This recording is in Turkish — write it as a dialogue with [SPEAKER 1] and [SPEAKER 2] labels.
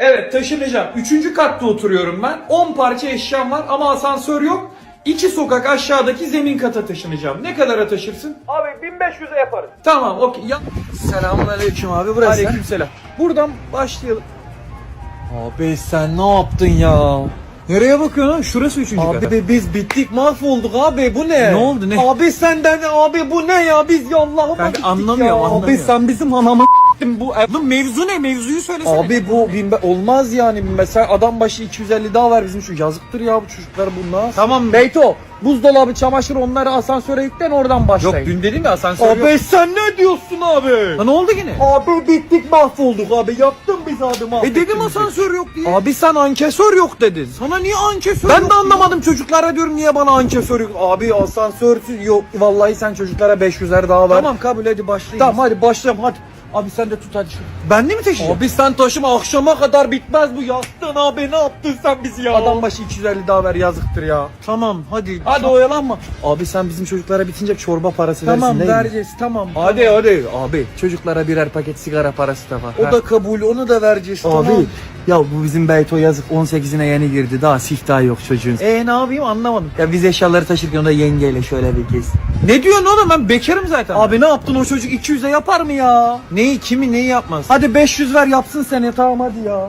[SPEAKER 1] Evet taşınacağım. Üçüncü katta oturuyorum ben. 10 parça eşyam var ama asansör yok. İki sokak aşağıdaki zemin kata taşınacağım. Ne kadara taşırsın?
[SPEAKER 2] Abi 1500'e yaparız.
[SPEAKER 1] Tamam okey. Ya...
[SPEAKER 3] Selamünaleyküm abi burası.
[SPEAKER 1] Aleykümselam. Buradan başlayalım.
[SPEAKER 3] Abi sen ne yaptın ya?
[SPEAKER 1] Nereye bakıyorsun lan? Şurası üçüncü kata.
[SPEAKER 3] Abi biz bittik mahvolduk abi bu ne?
[SPEAKER 1] Ne oldu, ne?
[SPEAKER 3] Abi senden abi bu ne ya biz ya Allah'ıma
[SPEAKER 1] Ben
[SPEAKER 3] gittik
[SPEAKER 1] anlamıyorum,
[SPEAKER 3] ya. Abi
[SPEAKER 1] anlamıyorum.
[SPEAKER 3] sen bizim anamı
[SPEAKER 1] bu Oğlum mevzu ne? Mevzuyu söylesene.
[SPEAKER 3] Abi bu bin- olmaz yani mesela adam başı 250 daha ver bizim şu yazıktır ya bu çocuklar bunlar.
[SPEAKER 1] Tamam.
[SPEAKER 3] Beyto buzdolabı çamaşır onları asansöre yüklen oradan
[SPEAKER 1] Yok
[SPEAKER 3] başlayın.
[SPEAKER 1] dün dedim ya asansör
[SPEAKER 3] Abi
[SPEAKER 1] yok.
[SPEAKER 3] sen ne diyorsun abi?
[SPEAKER 1] Ha, ne oldu yine?
[SPEAKER 3] Abi bittik mahvolduk abi yaktın biz abi mahvettin
[SPEAKER 1] E dedim asansör yok diye.
[SPEAKER 3] Abi sen ankesör yok dedin.
[SPEAKER 1] Sana niye ankesör
[SPEAKER 3] Ben
[SPEAKER 1] yok
[SPEAKER 3] de anlamadım çocuklara diyorum niye bana ankesör yok. Abi asansörsüz yok. Vallahi sen çocuklara 500'er daha ver.
[SPEAKER 1] Tamam kabul hadi başlayın.
[SPEAKER 3] Tamam hadi başlayalım hadi. Abi sen de tut hadi şu.
[SPEAKER 1] Ben de mi taşıyacağım?
[SPEAKER 3] Abi sen taşıma akşama kadar bitmez bu yaktın abi ne yaptın sen bizi ya? Adam başı 250 daha ver yazıktır ya.
[SPEAKER 1] Tamam hadi.
[SPEAKER 3] Hadi oyalanma. Abi sen bizim çocuklara bitince çorba parası
[SPEAKER 1] Tamam
[SPEAKER 3] versin değil mi?
[SPEAKER 1] vereceğiz tamam.
[SPEAKER 3] Hadi hadi abi çocuklara birer paket sigara parası da var.
[SPEAKER 1] O da kabul onu da vereceğiz
[SPEAKER 3] Abi
[SPEAKER 1] tamam.
[SPEAKER 3] Ya bu bizim Beyto yazık 18'ine yeni girdi daha siftah yok çocuğun.
[SPEAKER 1] E ne yapayım anlamadım.
[SPEAKER 3] Ya biz eşyaları taşırken o da yengeyle şöyle bir kez.
[SPEAKER 1] Ne diyorsun oğlum ben bekarım zaten.
[SPEAKER 3] Abi ne yaptın o çocuk 200'e yapar mı ya?
[SPEAKER 1] neyi kimi neyi yapmaz?
[SPEAKER 3] Hadi 500 ver yapsın seni tamam hadi ya.